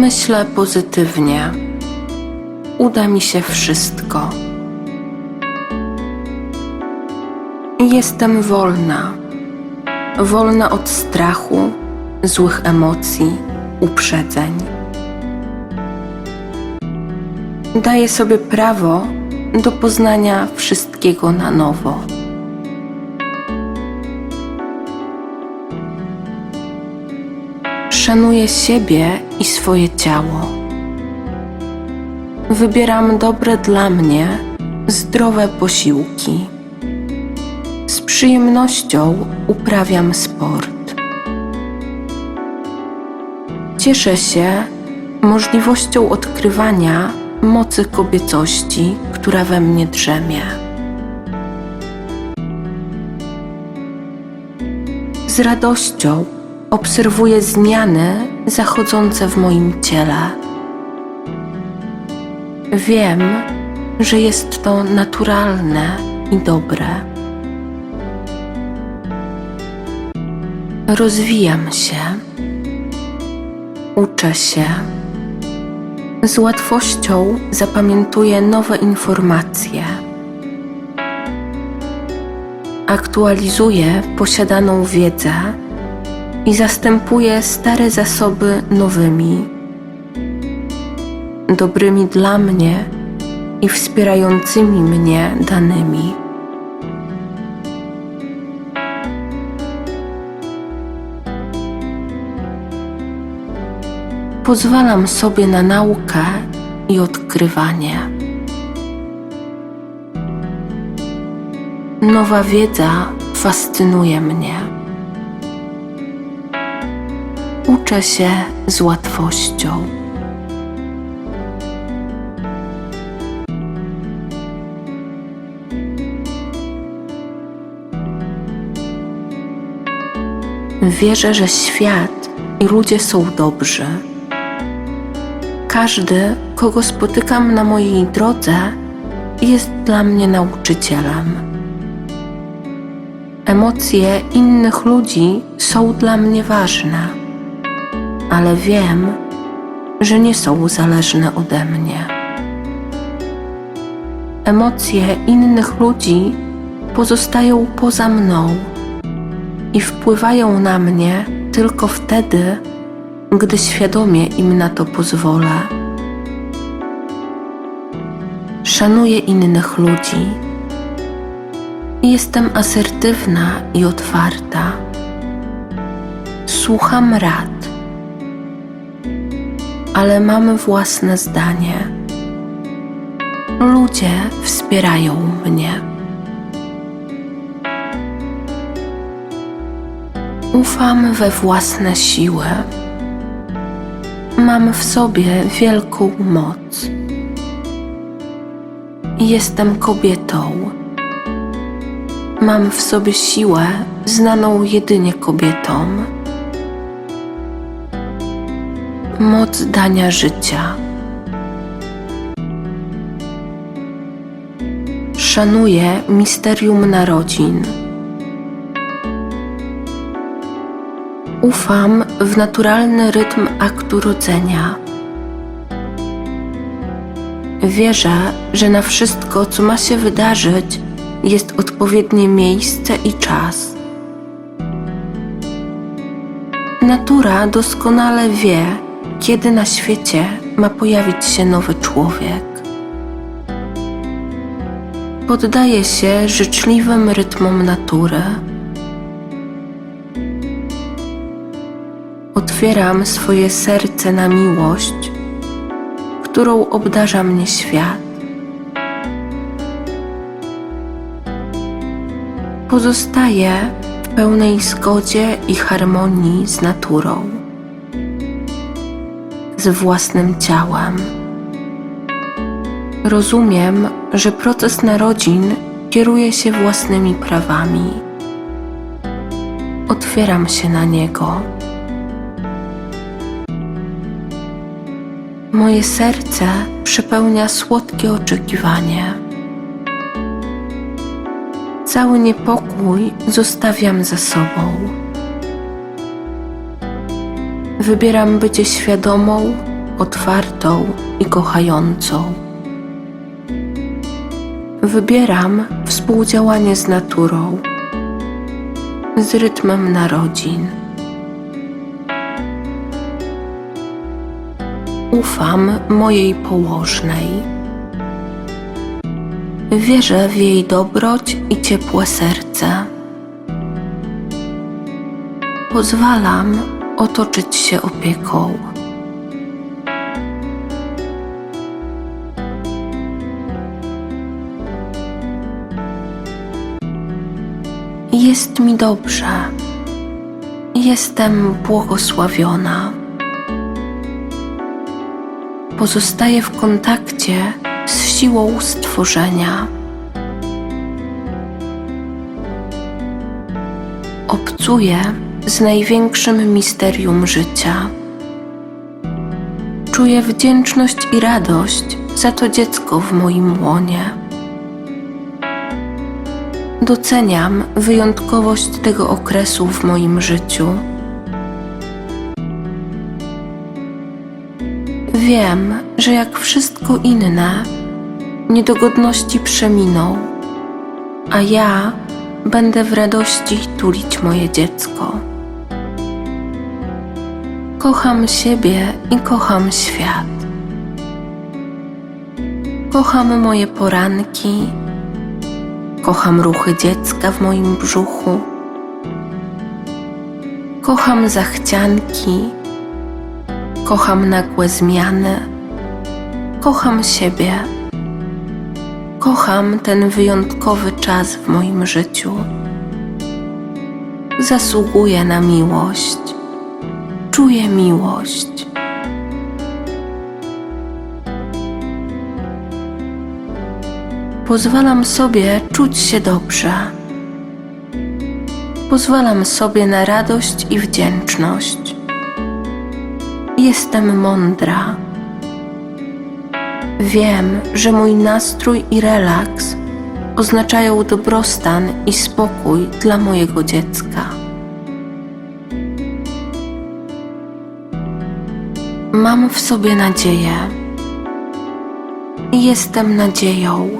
Myślę pozytywnie. Uda mi się wszystko. Jestem wolna. Wolna od strachu, złych emocji, uprzedzeń. Daję sobie prawo do poznania wszystkiego na nowo. Szanuję siebie i swoje ciało. Wybieram dobre dla mnie, zdrowe posiłki. Z przyjemnością uprawiam sport. Cieszę się możliwością odkrywania mocy kobiecości, która we mnie drzemie. Z radością obserwuję zmiany zachodzące w moim ciele. Wiem, że jest to naturalne i dobre. Rozwijam się, uczę się. Z łatwością zapamiętuję nowe informacje. Aktualizuję posiadaną wiedzę i zastępuję stare zasoby nowymi, dobrymi dla mnie i wspierającymi mnie danymi. Pozwalam sobie na naukę i odkrywanie. Nowa wiedza fascynuje mnie. Uczę się z łatwością. Wierzę, że świat i ludzie są dobrzy. Każdy, kogo spotykam na mojej drodze, jest dla mnie nauczycielem. Emocje innych ludzi są dla mnie ważne, ale wiem, że nie są zależne ode mnie. Emocje innych ludzi pozostają poza mną i wpływają na mnie tylko wtedy, gdy świadomie im na to pozwolę. Szanuję innych ludzi. Jestem asertywna i otwarta. Słucham rad, ale mam własne zdanie. Ludzie wspierają mnie. Ufam we własne siły. Mam w sobie wielką moc. Jestem kobietą. Mam w sobie siłę znaną jedynie kobietom. Moc dania życia. Szanuję misterium narodzin. Ufam w naturalny rytm aktu rodzenia. Wierzę, że na wszystko, co ma się wydarzyć, jest odpowiednie miejsce i czas. Natura doskonale wie, kiedy na świecie ma pojawić się nowy człowiek. Poddaję się życzliwym rytmom natury. Otwieram swoje serce na miłość, którą obdarza mnie świat. Pozostaję w pełnej zgodzie i harmonii z naturą, z własnym ciałem. Rozumiem, że proces narodzin kieruje się własnymi prawami. Otwieram się na niego. Moje serce przepełnia słodkie oczekiwanie. Cały niepokój zostawiam za sobą. Wybieram bycie świadomą, otwartą i kochającą. Wybieram współdziałanie z naturą, z rytmem narodzin. Ufam mojej położnej. Wierzę w jej dobroć i ciepłe serce. Pozwalam otoczyć się opieką. Jest mi dobrze. Jestem błogosławiona. Pozostaję w kontakcie z siłą stworzenia. Obcuję z największym misterium życia. Czuję wdzięczność i radość za to dziecko w moim łonie. Doceniam wyjątkowość tego okresu w moim życiu. Wiem, że jak wszystko inne, niedogodności przeminą, a ja będę w radości tulić moje dziecko. Kocham siebie i kocham świat. Kocham moje poranki, kocham ruchy dziecka w moim brzuchu, kocham zachcianki, kocham nagłe zmiany, kocham siebie. Kocham ten wyjątkowy czas w moim życiu. Zasługuję na miłość. Czuję miłość. Pozwalam sobie czuć się dobrze. Pozwalam sobie na radość i wdzięczność. Jestem mądra. Wiem, że mój nastrój i relaks oznaczają dobrostan i spokój dla mojego dziecka. Mam w sobie nadzieję. Jestem nadzieją.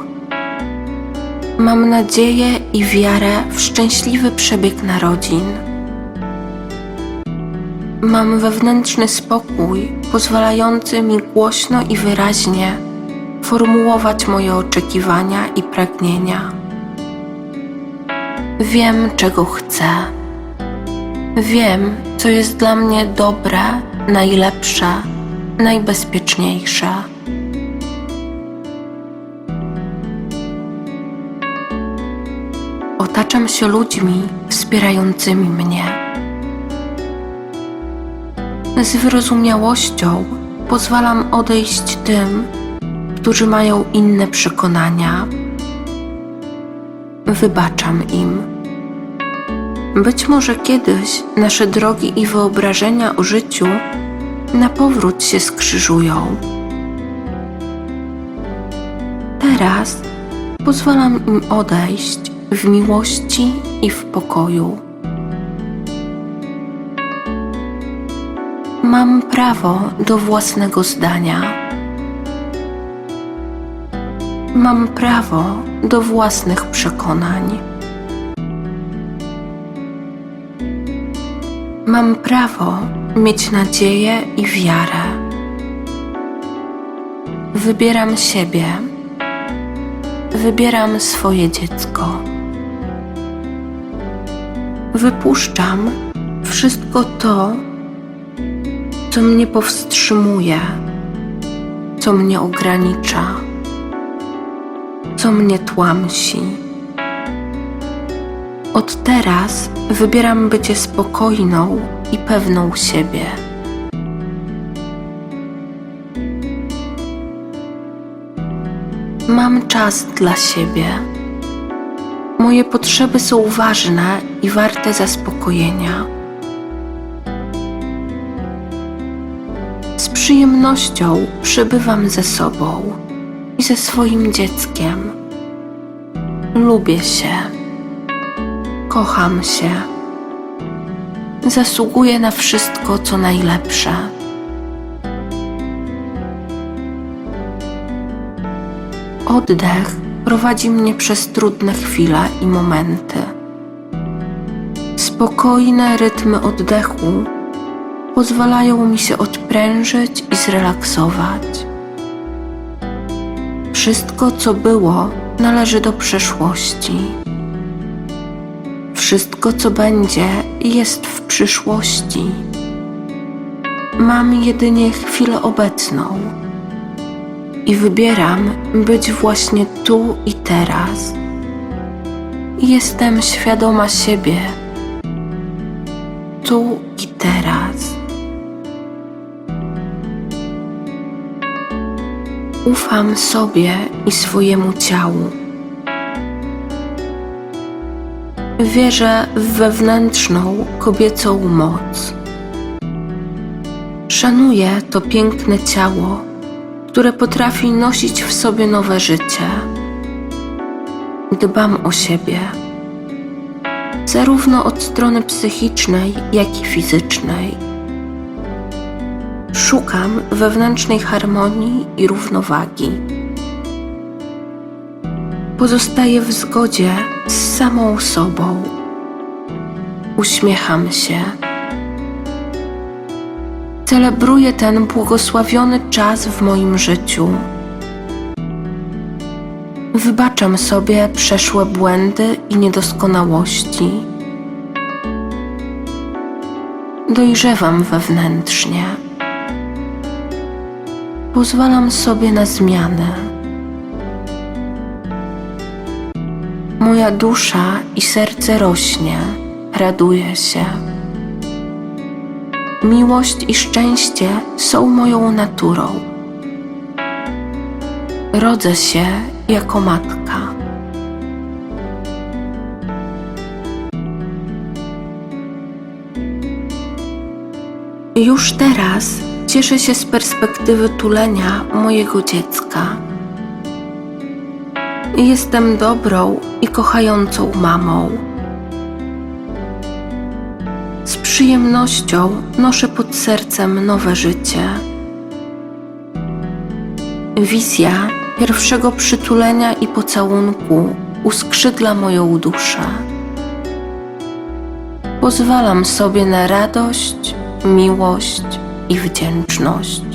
Mam nadzieję i wiarę w szczęśliwy przebieg narodzin. Mam wewnętrzny spokój pozwalający mi głośno i wyraźnie formułować moje oczekiwania i pragnienia. Wiem, czego chcę. Wiem, co jest dla mnie dobre, najlepsze, najbezpieczniejsze. Otaczam się ludźmi wspierającymi mnie. Z wyrozumiałością pozwalam odejść tym, którzy mają inne przekonania. Wybaczam im. Być może kiedyś nasze drogi i wyobrażenia o życiu na powrót się skrzyżują. Teraz pozwalam im odejść w miłości i w pokoju. Mam prawo do własnego zdania. Mam prawo do własnych przekonań. Mam prawo mieć nadzieję i wiarę. Wybieram siebie. Wybieram swoje dziecko. Wypuszczam wszystko to, co mnie powstrzymuje, co mnie ogranicza, co mnie tłamsi. Od teraz wybieram bycie spokojną i pewną siebie. Mam czas dla siebie. Moje potrzeby są ważne i warte zaspokojenia. Z przyjemnością przybywam ze sobą i ze swoim dzieckiem. Lubię się kocham się. Zasługuję na wszystko, co najlepsze. Oddech prowadzi mnie przez trudne chwile i momenty. Spokojne rytmy oddechu pozwalają mi się odprężyć i zrelaksować. Wszystko, co było, należy do przeszłości. Wszystko, co będzie, jest w przyszłości. Mam jedynie chwilę obecną i wybieram być właśnie tu i teraz. Jestem świadoma siebie tu i teraz. Ufam sobie i swojemu ciału. Wierzę w wewnętrzną kobiecą moc. Szanuję to piękne ciało, które potrafi nosić w sobie nowe życie. Dbam o siebie, zarówno od strony psychicznej, jak i fizycznej. Szukam wewnętrznej harmonii i równowagi. Pozostaję w zgodzie z samą sobą. Uśmiecham się. Celebruję ten błogosławiony czas w moim życiu. Wybaczam sobie przeszłe błędy i niedoskonałości. Dojrzewam wewnętrznie. Pozwalam sobie na zmianę. Moja dusza i serce rośnie, raduje się. Miłość i szczęście są moją naturą. Rodzę się jako matka. Już teraz cieszę się z perspektywy tulenia mojego dziecka. Jestem dobrą i kochającą mamą. Z przyjemnością noszę pod sercem nowe życie. Wizja pierwszego przytulenia i pocałunku uskrzydla moją duszę. Pozwalam sobie na radość, miłość i wdzięczność.